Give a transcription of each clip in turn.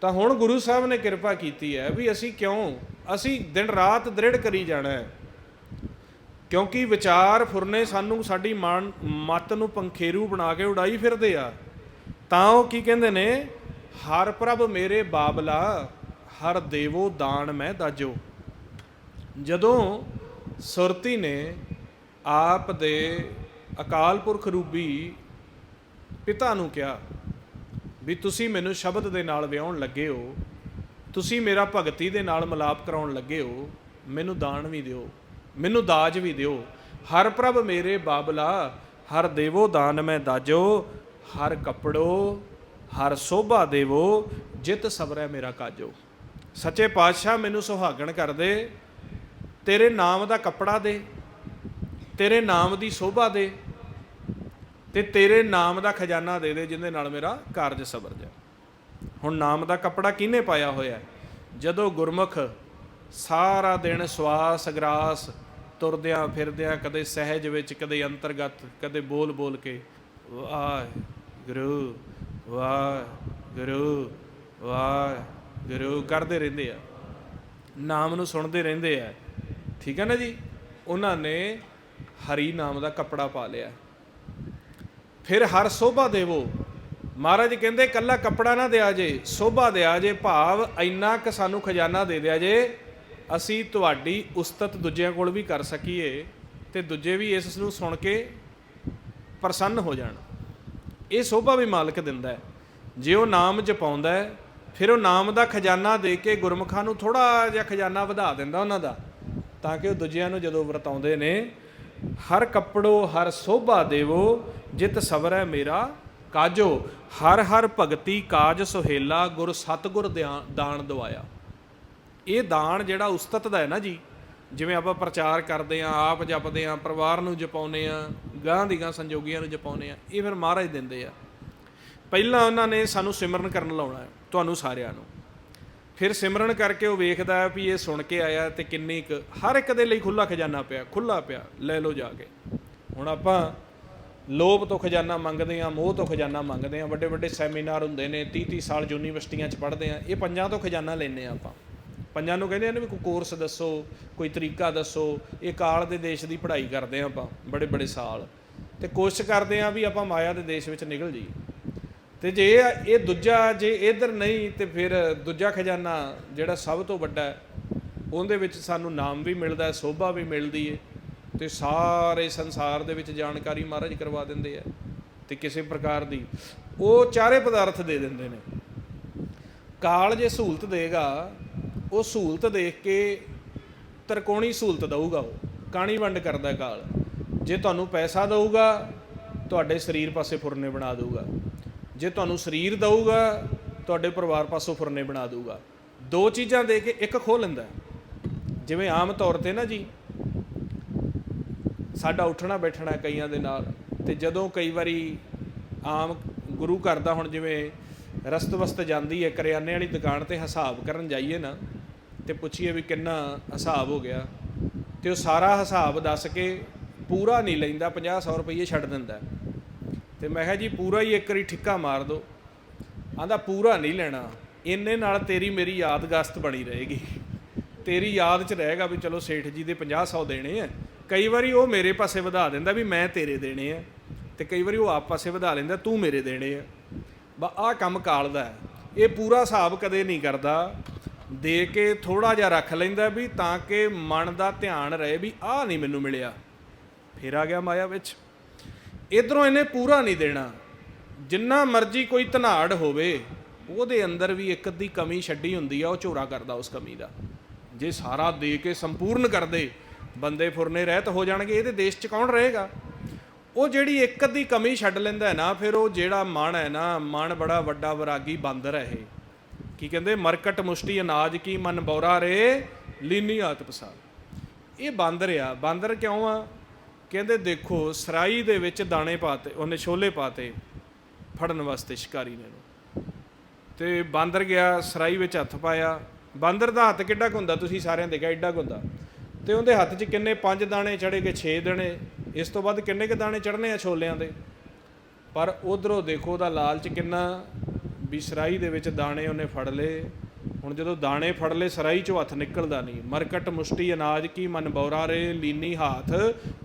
ਤਾਂ ਹੁਣ ਗੁਰੂ ਸਾਹਿਬ ਨੇ ਕਿਰਪਾ ਕੀਤੀ ਹੈ ਵੀ ਅਸੀਂ ਕਿਉਂ, ਅਸੀਂ ਦਿਨ ਰਾਤ ਦ੍ਰਿੜ ਕਰੀ ਜਾਣਾ ਹੈ। ਕਿਉਂਕਿ ਵਿਚਾਰ ਫੁਰਨੇ ਸਾਨੂੰ ਸਾਡੀ ਮਨ ਮਤ ਨੂੰ ਪੰਖੇਰੂ ਬਣਾ ਕੇ ਉਡਾਈ ਫਿਰਦੇ ਆ। ਤਾਂ ਉਹ ਕੀ ਕਹਿੰਦੇ ਨੇ, ਹਰ ਪ੍ਰਭ ਮੇਰੇ ਬਾਬਲਾ, ਹਰ ਦੇਵੋ ਦਾਨ ਮੈਂ ਦਾਜੋ। ਜਦੋਂ ਸੁਰਤੀ ਨੇ ਆਪ ਦੇ ਅਕਾਲ ਪੁਰਖ ਰੂਪੀ ਪਿਤਾ ਨੂੰ ਕਿਹਾ ਵੀ ਤੁਸੀਂ ਮੈਨੂੰ ਸ਼ਬਦ ਦੇ ਨਾਲ ਵਿਆਹਣ ਲੱਗੇ ਹੋ, ਤੁਸੀਂ ਮੇਰਾ ਭਗਤੀ ਦੇ ਨਾਲ ਮਿਲਾਪ ਕਰਾਉਣ ਲੱਗੇ ਹੋ, ਮੈਨੂੰ ਦਾਨ ਵੀ ਦਿਓ, ਮੈਨੂੰ ਦਾਜ ਵੀ ਦਿਓ। ਹਰ ਪ੍ਰਭ ਮੇਰੇ ਬਾਬਲਾ, ਹਰ ਦੇਵੋ ਦਾਨ ਮੈਂ ਦਾਜੋ, ਹਰ ਕਪੜੋ, ਹਰ ਸੋਭਾ ਦੇਵੋ, ਜਿਤ ਸਬਰੈ ਮੇਰਾ ਕਾਜੋ। ਸੱਚੇ ਪਾਤਸ਼ਾਹ ਮੈਨੂੰ ਸੁਹਾਗਣ ਕਰ ਦੇ, ਤੇਰੇ ਨਾਮ ਦਾ ਕੱਪੜਾ ਦੇ, ਤੇਰੇ ਨਾਮ ਦੀ ਸੋਭਾ ਦੇ ਤੇ ਤੇਰੇ ਨਾਮ ਦਾ ਖਜ਼ਾਨਾ ਦੇ ਦੇ ਜਿਹਦੇ ਨਾਲ ਮੇਰਾ ਕਾਰਜ ਸਬਰ ਜਾ ਹੁਣ ਨਾਮ ਦਾ ਕੱਪੜਾ ਕਿਹਨੇ ਪਾਇਆ ਹੋਇਆ ਜਦੋਂ ਗੁਰਮੁਖ ਸਾਰਾ ਦਿਨ ਸਵਾਸ ਗਰਾਸ ਤੁਰਦਿਆਂ ਫਿਰਦਿਆਂ, ਕਦੇ ਸਹਿਜ ਵਿੱਚ, ਕਦੇ ਅੰਤਰਗਤ, ਕਦੇ ਬੋਲ ਬੋਲ ਕੇ ਵਾ ਗੁਰੂ ਵਾਹ ਗੁਰੂ ਵਾਹ ਗੁਰੂ ਕਰਦੇ ਰਹਿੰਦੇ ਆ। ਨਾਮ ਨੂੰ ਸੁਣਦੇ ਰਹਿੰਦੇ ਆ। ਠੀਕ ਹੈ ਨਾ ਜੀ? ਉਹਨਾਂ ਨੇ ਹਰੀ ਨਾਮ ਦਾ ਕੱਪੜਾ ਪਾ ਲਿਆ। ਫਿਰ ਹਰ ਸੋਭਾ ਦੇਵੋ। ਮਹਾਰਾਜ ਕਹਿੰਦੇ, ਕੱਲਾ ਕੱਪੜਾ ਨਾ ਦਿਆ ਜੇ, ਸੋਭਾ ਦਿਆ ਜੇ, ਭਾਵ ਇੰਨਾ ਕ ਸਾਨੂੰ ਖਜ਼ਾਨਾ ਦੇ ਦਿਆ ਜੇ, ਅਸੀਂ ਤੁਹਾਡੀ ਉਸਤਤ ਦੂਜਿਆਂ ਕੋਲ ਵੀ ਕਰ ਸਕੀਏ ਤੇ ਦੂਜੇ ਵੀ ਇਸ ਨੂੰ ਸੁਣ ਕੇ ਪ੍ਰਸੰਨ ਹੋ ਜਾਣ। ਇਹ ਸੋਭਾ ਵੀ ਮਾਲਕ ਦਿੰਦਾ ਹੈ। ਜੇ ਉਹ ਨਾਮ ਜਪਾਉਂਦਾ ਹੈ, ਫਿਰ ਉਹ ਨਾਮ ਦਾ ਖਜ਼ਾਨਾ ਦੇ ਕੇ ਗੁਰਮੁਖਾਂ ਨੂੰ ਥੋੜਾ ਜਿਹਾ ਖਜ਼ਾਨਾ ਵਧਾ ਦਿੰਦਾ ਉਹਨਾਂ ਦਾ, ਤਾਂ ਕਿ ਉਹ ਦੂਜਿਆਂ ਨੂੰ ਜਦੋਂ ਵਰਤਾਉਂਦੇ ਨੇ, ਹਰ ਕੱਪੜੋ, ਹਰ ਸੋਭਾ ਦੇਵੋ ਜਿਤ ਸਬਰੈ ਮੇਰਾ, ਕਾਜੋ, ਹਰ ਹਰ ਭਗਤੀ ਕਾਜ ਸੁਹੇਲਾ, ਗੁਰ ਸਤਗੁਰ ਦਿਆ- ਦਾਨ ਦਵਾਇਆ। ਇਹ ਦਾਨ ਜਿਹੜਾ ਉਸਤਤ ਦਾ ਹੈ ਨਾ ਜੀ, ਜਿਵੇਂ ਆਪਾਂ ਪ੍ਰਚਾਰ ਕਰਦੇ ਆਂ, ਆਪ ਜਪਦੇ ਆਂ, ਪਰਿਵਾਰ ਨੂੰ ਜਪਾਉਨੇ ਆ, ਗਾਂ ਦੀ ਗਾਂ ਸੰਜੋਗੀਆਂ ਨੂੰ ਜਪਾਉਨੇ ਆ, ਇਹ ਫਿਰ ਮਹਾਰਾਜ ਦਿੰਦੇ ਆ। ਪਹਿਲਾਂ ਉਹਨਾਂ ਨੇ ਸਾਨੂੰ ਸਿਮਰਨ ਕਰਨ ਲਾਉਣਾ ਹੈ, ਤੁਹਾਨੂੰ ਸਾਰਿਆਂ ਨੂੰ। ਫਿਰ ਸਿਮਰਨ ਕਰਕੇ ਉਹ ਵੇਖਦਾ ਹੈ ਵੀ ਇਹ ਸੁਣ ਕੇ ਆਇਆ ਤੇ ਕਿੰਨੀ ਕੁ, ਹਰ ਇੱਕ ਦੇ ਲਈ ਖੁੱਲਾ ਖਜ਼ਾਨਾ ਪਿਆ ਖੁੱਲਾ ਪਿਆ, ਲੈ ਲਓ ਜਾ ਕੇ। ਹੁਣ ਆਪਾਂ ਲੋਭ ਤੋਂ ਖਜ਼ਾਨਾ ਮੰਗਦੇ ਆ, ਮੋਹ ਤੋਂ ਖਜ਼ਾਨਾ ਮੰਗਦੇ ਆ। ਵੱਡੇ ਵੱਡੇ ਸੈਮੀਨਾਰ ਹੁੰਦੇ ਨੇ 30 30 ਸਾਲ ਯੂਨੀਵਰਸਿਟੀਆਂ 'ਚ ਪੜ੍ਹਦੇ ਆ। ਇਹ ਪੰਜਾਂ ਤੋਂ ਖਜ਼ਾਨਾ ਲੈਨੇ ਆ ਆਪਾਂ। ਪੰਜਾਂ ਨੂੰ ਕਹਿੰਦੇ ਨੇ ਵੀ ਕੋਈ ਕੋਰਸ ਦੱਸੋ, ਕੋਈ ਤਰੀਕਾ ਦੱਸੋ। ਇਹ ਕਾਲ ਦੇ ਦੇਸ਼ ਦੀ ਪੜ੍ਹਾਈ ਕਰਦੇ ਆ ਆਪਾਂ, ਬੜੇ ਬੜੇ ਸਾਲ। ਤੇ ਕੋਸ਼ਿਸ਼ ਕਰਦੇ ਆ ਵੀ ਆਪਾਂ ਮਾਇਆ ਦੇ ਦੇਸ਼ ਵਿੱਚ ਨਿਕਲ ਜਾਈਏ। ਤੇ ਜੇ ਇਹ ਦੂਜਾ, ਜੇ ਇਧਰ ਨਹੀਂ, ਤੇ ਫਿਰ ਦੂਜਾ ਖਜ਼ਾਨਾ ਜਿਹੜਾ ਸਭ ਤੋਂ ਵੱਡਾ ਉਹਦੇ ਵਿੱਚ ਸਾਨੂੰ ਨਾਮ ਵੀ ਮਿਲਦਾ ਹੈ ਸੋਭਾ ਵੀ ਮਿਲਦੀ ਹੈ ਤੇ ਸਾਰੇ ਸੰਸਾਰ ਦੇ ਵਿੱਚ ਜਾਣਕਾਰੀ ਮਹਾਰਾਜ ਕਰਵਾ ਦਿੰਦੇ ਆ ਤੇ ਕਿਸੇ ਪ੍ਰਕਾਰ ਦੀ। ਉਹ ਚਾਰੇ ਪਦਾਰਥ ਦੇ ਦਿੰਦੇ ਨੇ। ਕਾਲ ਜੇ ਸਹੂਲਤ ਦੇਗਾ, ਉਹ ਸਹੂਲਤ ਦੇਖ ਕੇ ਤਰਕੋਣੀ ਸਹੂਲਤ ਦਊਗਾ ਉਹ। ਕਾਣੀ ਵੰਡ ਕਰਦਾ ਕਾਲ। ਜੇ ਤੁਹਾਨੂੰ ਪੈਸਾ ਦਊਗਾ, ਤੁਹਾਡੇ ਸਰੀਰ ਪਾਸੇ ਫੁਰਨੇ ਬਣਾ ਦਊਗਾ। ਜੇ ਤੁਹਾਨੂੰ ਸਰੀਰ ਦਊਗਾ, ਤੁਹਾਡੇ ਪਰਿਵਾਰ ਪਾਸੋਂ ਫੁਰਨੇ ਬਣਾ ਦਊਗਾ। ਦੋ ਚੀਜ਼ਾਂ ਦੇ ਕੇ ਇੱਕ ਖੋਹ ਲੈਂਦਾ। ਜਿਵੇਂ ਆਮ ਤੌਰ ਤੇ ਨਾ ਜੀ ਸਾਡਾ ਉੱਠਣਾ ਬੈਠਣਾ ਕਈਆਂ ਦੇ ਨਾਲ ਤੇ ਜਦੋਂ ਕਈ ਵਾਰੀ ਆਮ ਗੁਰੂ ਘਰ ਦਾ ਹੁਣ ਜਿਵੇਂ ਰਸਤ ਵਸਤ ਜਾਂਦੀ ਹੈ, ਕਰਿਆਨੇ ਵਾਲੀ ਦੁਕਾਨ ਤੇ ਹਿਸਾਬ ਕਰਨ ਜਾਈਏ ਨਾ ਤੇ ਪੁੱਛੀਏ ਵੀ ਕਿੰਨਾ ਹਿਸਾਬ ਹੋ ਗਿਆ ਤੇ ਉਹ ਸਾਰਾ ਹਿਸਾਬ ਦੱਸ ਕੇ ਪੂਰਾ ਨਹੀਂ ਲੈਂਦਾ 50 100 ਰੁਪਏ ਛੱਡ ਦਿੰਦਾ। ਹੈ। ਤੇ ਮੈਂ ਕਿਹਾ ਜੀ ਪੂਰਾ ਹੀ ਇੱਕ ਵਾਰੀ ਠਿੱਕਾ ਮਾਰ ਦੋ ਆਂਦਾ ਪੂਰਾ ਨਹੀਂ ਲੈਣਾ, ਇੰਨੇ ਨਾਲ ਤੇਰੀ ਮੇਰੀ ਯਾਦਗਾਸਤ ਬਣੀ ਰਹੇਗੀ। ਤੇਰੀ ਯਾਦ 'ਚ ਰਹੇਗਾ ਵੀ ਚਲੋ ਸੇਠ ਜੀ ਦੇ 50 100 ਦੇਣੇ ਆ। ਕਈ ਵਾਰੀ ਉਹ ਮੇਰੇ ਪਾਸੇ ਵਧਾ ਦਿੰਦਾ ਵੀ ਮੈਂ ਤੇਰੇ ਦੇਣੇ ਆ ਤੇ ਕਈ ਵਾਰੀ ਉਹ ਆਪ ਪਾਸੇ ਵਧਾ ਲੈਂਦਾ, ਤੂੰ ਮੇਰੇ ਦੇਣੇ ਆ। ਬਾ ਆਹ ਕੰਮ ਕਾਲਦਾ ਹੈ। ਇਹ ਪੂਰਾ ਹਿਸਾਬ ਕਦੇ ਨਹੀਂ ਕਰਦਾ। ਦੇ ਕੇ ਥੋੜਾ ਜਿਹਾ ਰੱਖ ਲੈਂਦਾ ਵੀ ਤਾਂ ਕਿ ਮਨ ਦਾ ਧਿਆਨ ਰਹੇ ਵੀ ਆਹ ਨਹੀਂ ਮੈਨੂੰ ਮਿਲਿਆ। ਫਿਰ ਆ ਗਿਆ ਮਾਇਆ ਵਿੱਚ। ਇਧਰੋਂ ਇਹਨੇ ਪੂਰਾ ਨਹੀਂ ਦੇਣਾ। ਜਿੰਨਾ ਮਰਜ਼ੀ ਕੋਈ ਧਨਾੜ ਹੋਵੇ, ਉਹਦੇ ਅੰਦਰ ਵੀ ਇੱਕ ਅੱਧੀ ਕਮੀ ਛੱਡੀ ਹੁੰਦੀ ਆ, ਉਹ ਝੋਰਾ ਕਰਦਾ ਉਸ ਕਮੀ ਦਾ। ਜੇ ਸਾਰਾ ਦੇ ਕੇ ਸੰਪੂਰਨ ਕਰਦੇ ਬੰਦੇ ਫੁਰਨੇ ਰਹਿਤ ਹੋ ਜਾਣਗੇ, ਇਹਦੇ ਦੇਸ਼ 'ਚ ਕੌਣ ਰਹੇਗਾ? ਉਹ ਜਿਹੜੀ ਇੱਕ ਅੱਧੀ ਕਮੀ ਛੱਡ ਲੈਂਦਾ ਹੈ ਨਾ, ਫਿਰ ਉਹ ਜਿਹੜਾ ਮਨ ਹੈ ਨਾ ਮਨ ਬੜਾ ਵੱਡਾ ਵਿਰਾਗੀ ਬਾਂਦਰ ਹੈ ਇਹ ਕੀ ਕਹਿੰਦੇ? ਮਰਕਟ ਮੁਸ਼ਟੀ ਅਨਾਜ ਕੀ ਮਨ ਬੌਰਾ ਰੇ, ਲੀਨੀ ਆਤ ਪਸਾਰ ਇਹ ਬਾਂਦਰ ਆ ਬਾਂਦਰ ਕਿਉਂ ਆ? ਕਹਿੰਦੇ ਦੇਖੋ, ਸਰਾਈ ਦੇ ਵਿੱਚ ਦਾਣੇ ਪਾਤੇ, ਉਹਨੇ ਛੋਲੇ ਪਾਤੇ, ਫੜਨ ਵਾਸਤੇ ਸ਼ਿਕਾਰੀ ਨੇ ਨੂੰ ਤੇ ਬਾਂਦਰ ਗਿਆ, ਸਰਾਈ ਵਿੱਚ ਹੱਥ ਪਾਇਆ। ਬਾਂਦਰ ਦਾ ਹੱਥ ਕਿੱਡਾ ਕੁ ਹੁੰਦਾ? ਤੁਸੀਂ ਸਾਰਿਆਂ ਦੇਖਿਆ ਏਡਾ ਕੁ ਹੁੰਦਾ। ਤੇ ਉਹਦੇ ਹੱਥ 'ਚ ਕਿੰਨੇ ਪੰਜ ਦਾਣੇ ਚੜੇਗੇ 6 ਦਾਣੇ। ਇਸ ਤੋਂ ਬਾਅਦ ਕਿੰਨੇ ਕੁ ਦਾਣੇ ਚੜਨੇ ਆ ਛੋਲਿਆਂ ਦੇ? ਪਰ ਉਧਰੋਂ ਦੇਖੋ ਉਹਦਾ ਲਾਲਚ ਕਿੰਨਾ ਵੀ ਸਰਾਈ ਦੇ ਵਿੱਚ ਦਾਣੇ ਉਹਨੇ ਫੜ ਲਏ। ਹੁਣ ਜਦੋਂ ਦਾਣੇ ਫੜ ਲਏ, ਸਰਾਈ ਚੋਂ ਹੱਥ ਨਿਕਲਦਾ ਨਹੀਂ। ਮਰਕਟ, ਮੁਸ਼ਟੀ, ਅਨਾਜ ਕੀ ਮਨ ਬੌਰਾ ਰੇ, ਲੀਨੀ ਹਾਥ,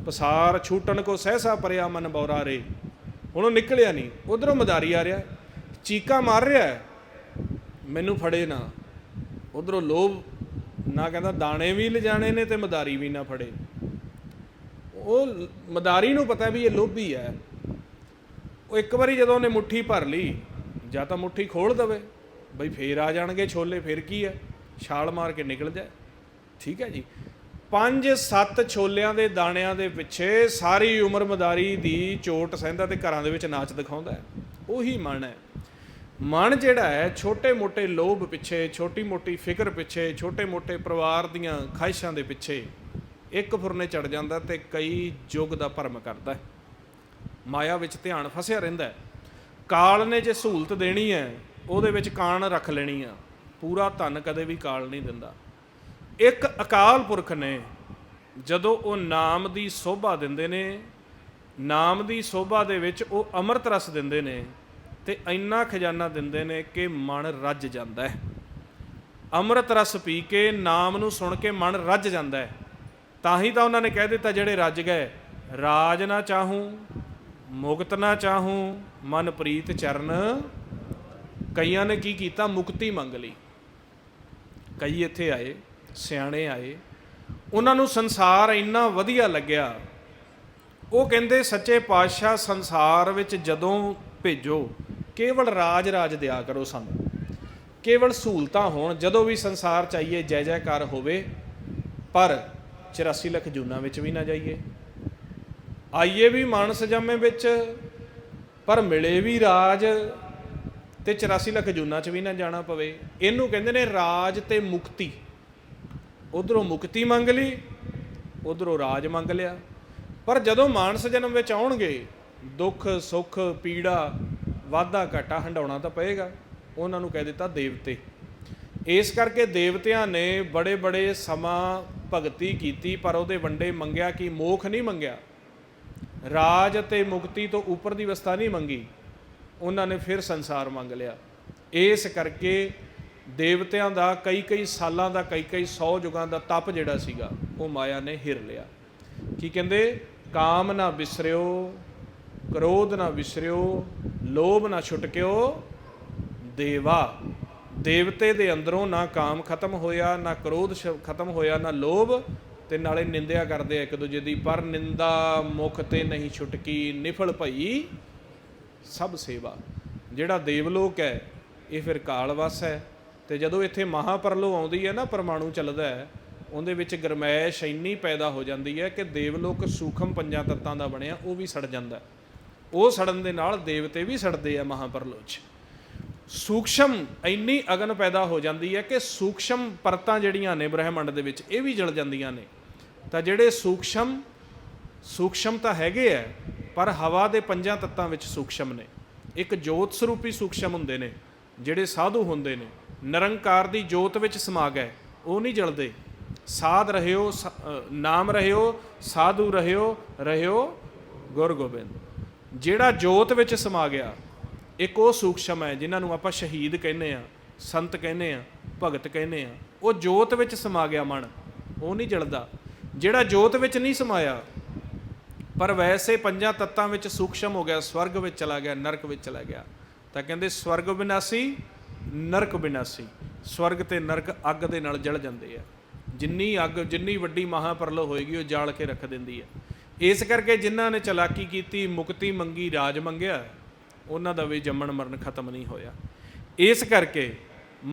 ਪਸਾਰ ਛੂਟਣ ਕੋ ਸਹਿਸਾ ਪਰਿਆ ਮਨ ਬੌਰਾ ਰੇ। ਹੁਣ ਉਹ ਨਿਕਲਿਆ ਨਹੀਂ, ਉਧਰੋਂ ਮਦਾਰੀ ਆ ਰਿਹਾ। ਚੀਕਾ ਮਾਰ ਰਿਹਾ ਮੈਨੂੰ ਫੜੇ ਨਾ। ਉਧਰੋਂ ਲੋਭ ਨਾ ਕਹਿੰਦਾ ਦਾਣੇ ਵੀ ਲਿਜਾਣੇ ਨੇ ਤੇ ਮਦਾਰੀ ਵੀ ਨਾ ਫੜੇ। ਉਹ ਮਦਾਰੀ ਨੂੰ ਪਤਾ ਵੀ ਇਹ ਲੋਭੀ ਹੈ। ਉਹ ਇੱਕ ਵਾਰੀ ਜਦੋਂ ਉਹਨੇ ਮੁੱਠੀ ਭਰ ਲਈ, ਜਾਂ ਤਾਂ ਮੁੱਠੀ ਖੋਲ ਦਵੇ, ਬਈ ਫੇਰ ਆ ਜਾਣਗੇ ਛੋਲੇ, ਫੇਰ ਕੀ ਹੈ? ਛਾਲ ਮਾਰ ਕੇ ਨਿਕਲ ਜਾਏ। ਠੀਕ ਹੈ ਜੀ। ਪੰਜ ਸੱਤ ਛੋਲਿਆਂ ਦੇ ਦਾਣਿਆਂ ਦੇ ਪਿੱਛੇ ਸਾਰੀ ਉਮਰ ਮਦਾਰੀ ਦੀ ਚੋਟ ਸਹਿੰਦਾ ਤੇ ਘਰਾਂ ਦੇ ਵਿੱਚ ਨਾਚ ਦਿਖਾਉਂਦਾ ਉਹੀ ਮਨ ਹੈ। ਮਨ ਜਿਹੜਾ ਹੈ ਛੋਟੇ-ਮੋਟੇ ਲੋਭ ਪਿੱਛੇ ਛੋਟੀ-ਮੋਟੀ ਫਿਕਰ ਪਿੱਛੇ ਛੋਟੇ-ਮੋਟੇ ਪਰਿਵਾਰ ਦੀਆਂ ਖਾਹਿਸ਼ਾਂ ਦੇ ਪਿੱਛੇ ਇੱਕ ਫੁਰਨੇ ਚੜ ਜਾਂਦਾ ਤੇ ਕਈ ਯੁੱਗ ਦਾ ਭਰਮ ਕਰਦਾ ਹੈ। ਮਾਇਆ ਵਿੱਚ ਧਿਆਨ ਫਸਿਆ ਰਹਿੰਦਾ ਹੈ। ਕਾਲ ਨੇ ਜੇ ਸਹੂਲਤ ਦੇਣੀ ਹੈ, ਉਹਦੇ ਵਿੱਚ ਕਾਣ ਰੱਖ ਲੈਣੀ ਆ। ਪੂਰਾ ਧਨ ਕਦੇ ਵੀ ਕਾਲ ਨਹੀਂ ਦਿੰਦਾ। ਇੱਕ ਅਕਾਲ ਪੁਰਖ ਨੇ ਜਦੋਂ ਉਹ ਨਾਮ ਦੀ ਸੋਭਾ ਦਿੰਦੇ ਨੇ, ਨਾਮ ਦੀ ਸੋਭਾ ਦੇ ਵਿੱਚ ਉਹ ਅੰਮ੍ਰਿਤ ਰਸ ਦਿੰਦੇ ਨੇ ਤੇ ਇੰਨਾ ਖਜ਼ਾਨਾ ਦਿੰਦੇ ਨੇ ਕਿ ਮਨ ਰੱਜ ਜਾਂਦਾ ਹੈ। ਅੰਮ੍ਰਿਤ ਰਸ ਪੀ ਕੇ ਨਾਮ ਨੂੰ ਸੁਣ ਕੇ ਮਨ ਰੱਜ ਜਾਂਦਾ ਹੈ। ਤਾਂ ਹੀ ਤਾਂ ਉਹਨਾਂ ਨੇ ਕਹਿ ਦਿੱਤਾ, ਜਿਹੜੇ ਰੱਜ ਗਏ, ਰਾਜ ਨਾ ਚਾਹੂੰ, ਮੁਕਤ ਨਾ ਚਾਹੂੰ ਮਨ ਪ੍ਰੀਤ ਚਰਨ। ਕਈਆਂ ਨੇ ਕੀ ਕੀਤਾ? ਮੁਕਤੀ ਮੰਗ ਲਈ। ਕਈ ਇੱਥੇ ਆਏ, ਸਿਆਣੇ ਆਏ। ਉਹਨਾਂ ਨੂੰ ਸੰਸਾਰ ਇੰਨਾ ਵਧੀਆ ਲੱਗਿਆ। ਉਹ ਕਹਿੰਦੇ, ਸੱਚੇ ਪਾਤਸ਼ਾਹ ਸੰਸਾਰ ਵਿੱਚ ਜਦੋਂ ਭੇਜੋ ਕੇਵਲ ਰਾਜ ਰਾਜ ਦਿਆ ਕਰੋ ਸਾਨੂੰ। ਕੇਵਲ ਸਹੂਲਤਾਂ ਹੋਣ, ਜਦੋਂ ਵੀ ਸੰਸਾਰ ਚਾਹੀਏ ਜੈ ਜੈਕਾਰ ਹੋਵੇ, ਪਰ 84 ਲੱਖ ਜੂਨਾ ਵਿੱਚ ਵੀ ਨਾ ਜਾਈਏ। ਆਈਏ ਵੀ ਮਾਨਸ ਜਾਮੇ ਵਿੱਚ, ਪਰ ਮਿਲੇ ਵੀ ਰਾਜ ਤੇ 84 ਲੱਖ ਜੂਨਾ ਚ ਵੀ ਨਾ ਜਾਣਾ ਪਵੇ। ਇਹਨੂੰ ਕਹਿੰਦੇ ਨੇ ਰਾਜ ਤੇ ਮੁਕਤੀ। ਉਧਰੋਂ ਮੁਕਤੀ ਮੰਗ ਲਈ, ਉਧਰੋਂ ਰਾਜ ਮੰਗ ਲਿਆ। ਪਰ ਜਦੋਂ ਮਾਨਸ ਜਨਮ ਵਿੱਚ ਆਉਣਗੇ, ਦੁੱਖ, ਸੁੱਖ, ਪੀੜਾ ਵਾਧਾ ਘਾਟਾ ਹੰਡਾਉਣਾ ਤਾਂ ਪਏਗਾ, ਉਹਨਾਂ ਨੂੰ ਕਹਿ ਦਿੱਤਾ ਦੇਵਤੇ। ਇਸ ਕਰਕੇ ਦੇਵਤਿਆਂ ਨੇ ਬੜੇ ਬੜੇ ਸਮਾਂ ਭਗਤੀ ਕੀਤੀ, ਪਰ ਉਹਦੇ ਵੰਡੇ ਮੰਗਿਆ ਕਿ ਮੋਖ ਨਹੀਂ ਮੰਗਿਆ। ਰਾਜ ਅਤੇ ਮੁਕਤੀ ਤੋਂ ਉੱਪਰ ਦੀ ਅਵਸਥਾ ਨਹੀਂ ਮੰਗੀ। ਉਹਨਾਂ ਨੇ ਫਿਰ ਸੰਸਾਰ ਮੰਗ ਲਿਆ। ਇਸ ਕਰਕੇ ਦੇਵਤਿਆਂ ਦਾ ਕਈ ਕਈ ਸਾਲਾਂ ਦਾ ਕਈ ਕਈ 100 ਯੁਗਾਂ ਦਾ ਤਪ ਜਿਹੜਾ ਸੀਗਾ, ਉਹ ਮਾਇਆ ਨੇ ਹਿਰ ਲਿਆ। ਕੀ ਕਹਿੰਦੇ? ਕਾਮ ਨਾ ਵਿਸਰਿਓ ਕ੍ਰੋਧ ਨਾ ਵਿਸਰਿਓ, ਲੋਭ ਨਾ ਛੁਟਕਿਓ। ਦੇਵਾ, ਦੇਵਤੇ ਦੇ ਅੰਦਰੋਂ ਨਾ ਕਾਮ ਖਤਮ ਹੋਇਆ, ਨਾ ਕ੍ਰੋਧ ਖਤਮ ਹੋਇਆ, ਨਾ ਲੋਭ ਤੇ ਨਾਲੇ ਨਿੰਦਿਆ ਕਰਦੇ ਆ ਇੱਕ ਦੂਜੇ ਦੀ, ਪਰ ਨਿੰਦਾ ਮੁਖ ਤੇ ਨਹੀਂ ਛੁਟਕੀ, ਨਿਫਲ ਭਈ ਸਭ ਸੇਵਾ। ਜਿਹੜਾ ਦੇਵਲੋਕ ਹੈ, ਇਹ ਫਿਰ ਕਾਲਵਸ ਹੈ। ਤੇ ਜਦੋਂ ਇੱਥੇ ਮਹਾਪਰਲੋ ਆਉਂਦੀ ਹੈ ਨਾ, ਪਰਮਾਣੂ ਚੱਲਦਾ ਹੈ, ਉਹਦੇ ਵਿੱਚ ਗਰਮੈਸ਼ ਇੰਨੀ ਪੈਦਾ ਹੋ ਜਾਂਦੀ ਹੈ ਕਿ ਦੇਵਲੋਕ ਸੂਖਮ ਪੰਜਾਂ ਤੱਤਾਂ ਦਾ ਬਣਿਆ, ਉਹ ਵੀ ਸੜ ਜਾਂਦਾ ਹੈ। ਉਹ ਸੜਨ ਦੇ ਨਾਲ ਦੇਵਤੇ ਵੀ ਸੜਦੇ ਆ ਮਹਾਪਰਲੋ 'ਚ ਸੂਖਸ਼ਮ ਇੰਨੀ ਅਗਨ ਪੈਦਾ ਹੋ ਜਾਂਦੀ ਹੈ ਕਿ ਸੂਖਸ਼ਮ ਪਰਤਾਂ ਜਿਹੜੀਆਂ ਨੇ ਬ੍ਰਹਿਮੰਡ ਦੇ ਵਿੱਚ, ਇਹ ਵੀ ਜਲ ਜਾਂਦੀਆਂ ਨੇ। ਤਾਂ ਜਿਹੜੇ ਸੂਖਸ਼ਮ ਸੂਖਸ਼ਮ ਤਾਂ ਹੈਗੇ ਐ, ਪਰ ਹਵਾ ਦੇ ਪੰਜਾਂ ਤੱਤਾਂ ਵਿੱਚ ਸੂਖਸ਼ਮ ਨੇ। ਇੱਕ ਜੋਤ ਸਰੂਪੀ ਸੂਖਸ਼ਮ ਹੁੰਦੇ ਨੇ, ਜਿਹੜੇ ਸਾਧੂ ਹੁੰਦੇ ਨੇ। ਨਿਰੰਕਾਰ ਦੀ ਜੋਤ ਵਿੱਚ ਸਮਾ ਗਏ ਉਹ ਨਹੀਂ ਜਲਦੇ। ਸਾਧ ਰਹਿਓ, ਸ- ਨਾਮ ਰਹਿਓ, ਸਾਧੂ ਰਹਿਓ ਰਹਿਓ ਗੁਰ ਗੋਬਿੰਦ। ਜਿਹੜਾ ਜੋਤ ਵਿੱਚ ਸਮਾ ਗਿਆ, ਇੱਕ ਉਹ ਸੂਖਸ਼ਮ ਹੈ ਜਿਨ੍ਹਾਂ ਨੂੰ ਆਪਾਂ ਸ਼ਹੀਦ ਕਹਿੰਦੇ ਆ ਸੰਤ ਕਹਿੰਦੇ ਆ ਭਗਤ ਕਹਿੰਦੇ ਆ ਉਹ ਜੋਤ ਵਿੱਚ ਸਮਾ ਗਿਆ ਮਨ, ਉਹ ਨਹੀਂ ਜਲਦਾ। ਜਿਹੜਾ ਜੋਤ ਵਿੱਚ ਨਹੀਂ ਸਮਾਇਆ, ਪਰ ਵੈਸੇ ਪੰਜਾਂ ਤੱਤਾਂ ਵਿੱਚ ਸੂਖਸ਼ਮ ਹੋ ਗਿਆ, ਸਵਰਗ ਵਿੱਚ ਚਲਾ ਗਿਆ, ਨਰਕ ਵਿੱਚ ਚਲਾ ਗਿਆ। ਤਾਂ ਕਹਿੰਦੇ ਸਵਰਗ ਵਿਨਾਸੀ ਨਰਕ ਵਿਨਾਸੀ ਸਵਰਗ ਤੇ ਨਰਕ ਅੱਗ ਦੇ ਨਾਲ ਜਲ ਜਾਂਦੇ ਆ। ਜਿੰਨੀ ਅੱਗ, ਜਿੰਨੀ ਵੱਡੀ ਮਹਾਪਰਲੋ ਹੋਏਗੀ, ਉਹ ਜਾਲ ਕੇ ਰੱਖ ਦਿੰਦੀ ਹੈ ਇਸ ਕਰਕੇ ਜਿਨ੍ਹਾਂ ਨੇ ਚਲਾਕੀ ਕੀਤੀ, ਮੁਕਤੀ ਮੰਗੀ, ਰਾਜ ਮੰਗਿਆ, ਉਹਨਾਂ ਦਾ ਵੀ ਜੰਮਣ ਮਰਨ ਖਤਮ ਨਹੀਂ ਹੋਇਆ। ਇਸ ਕਰਕੇ